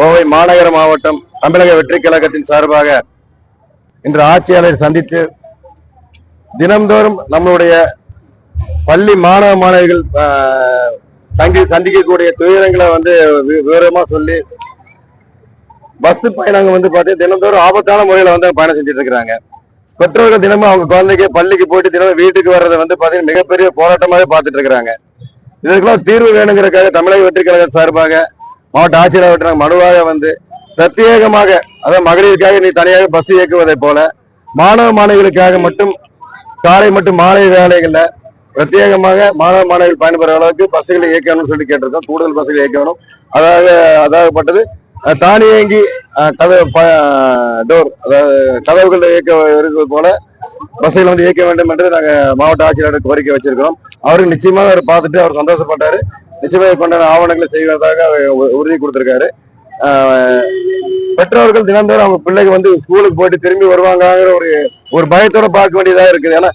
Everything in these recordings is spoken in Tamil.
கோவை மாநகர மாவட்டம் தமிழக வெற்றி கழகத்தின் சார்பாக இன்று ஆட்சியாளர் சந்தித்து தினம்தோறும் நம்மளுடைய பள்ளி மாணவ மாணவிகள் சந்தி தங்கி சந்திக்கக்கூடிய துயரங்களை வந்து வி- சொல்லி பஸ் பயணங்கள் வந்து பார்த்தீங்கன்னா தினந்தோறும் ஆபத்தான முறையில் வந்து பயணம் செஞ்சுட்டு இருக்கிறாங்க பெற்றோர்கள் தினமும் அவங்க குழந்தைக்கு பள்ளிக்கு போயிட்டு தினமும் வீட்டுக்கு வர்றதை வந்து பார்த்தீங்கன்னா மிகப்பெரிய போராட்டமாகவே பார்த்துட்டு இருக்கிறாங்க இதற்கெல்லாம் தீர்வு வேணுங்கிறக்காக தமிழக வெற்றி கழக சார்பாக மாவட்ட ஆட்சியர் வட்டார மனுவாக வந்து பிரத்யேகமாக அதாவது மகளிருக்காக நீ தனியாக பஸ் இயக்குவதை போல மாணவ மாணவிகளுக்காக மட்டும் காலை மற்றும் மாலை வேலைகளில் பிரத்யேகமாக மாணவ மாணவிகள் பயன்பெற அளவுக்கு பஸ்ஸுகளை இயக்கணும்னு சொல்லி கேட்டிருக்கோம். கூடுதல் பஸ்ஸுகள் இயக்கணும். அதாவது அதாகப்பட்டது தானியங்கி கதவு டோர் அதாவது கதவுகள் இயக்க இருக்கிறது போல பஸ்ஸுகளை வந்து இயக்க வேண்டும் என்று நாங்கள் மாவட்ட ஆட்சியரிடம் கோரிக்கை வச்சிருக்கிறோம். அவருக்கு நிச்சயமாக அவர் பார்த்துட்டு அவர் சந்தோஷப்பட்டாரு. நிச்சயமாக கொண்டாட ஆவணங்களை செய்வதாக அவர் உ- உறுதி கொடுத்திருக்காரு. பெற்றோர்கள் தினந்தோறும் அவங்க பிள்ளைக்கு வந்து ஸ்கூலுக்கு போயிட்டு திரும்பி வருவாங்கிற ஒரு ஒரு பயத்தோட பார்க்க வேண்டியதா இருக்குது. ஏன்னா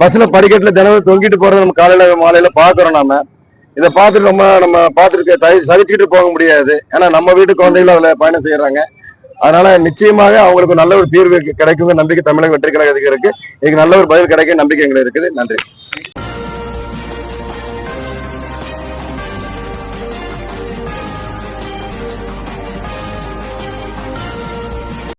பஸ்ல படிக்கட்டுல தினமும் தொங்கிட்டு போறது நம்ம காலையில மாலையில பாக்குறோம் நாம. இதை பார்த்துட்டு ரொம்ப நம்ம பார்த்துட்டு தை- சகிச்சுக்கிட்டு போக முடியாது. ஏன்னா நம்ம வீட்டு குழந்தைகளும் அதுல பயணம் செய்யறாங்க. அதனால நிச்சயமாக அவங்களுக்கு நல்ல ஒரு தீர்வு கிடைக்கும் நம்பிக்கை தமிழக வெற்றி கழகத்துக்கு இருக்கு. இதுக்கு நல்ல ஒரு பதில் கிடைக்கும் நம்பிக்கை எங்களுக்கு இருக்குது. நன்றி.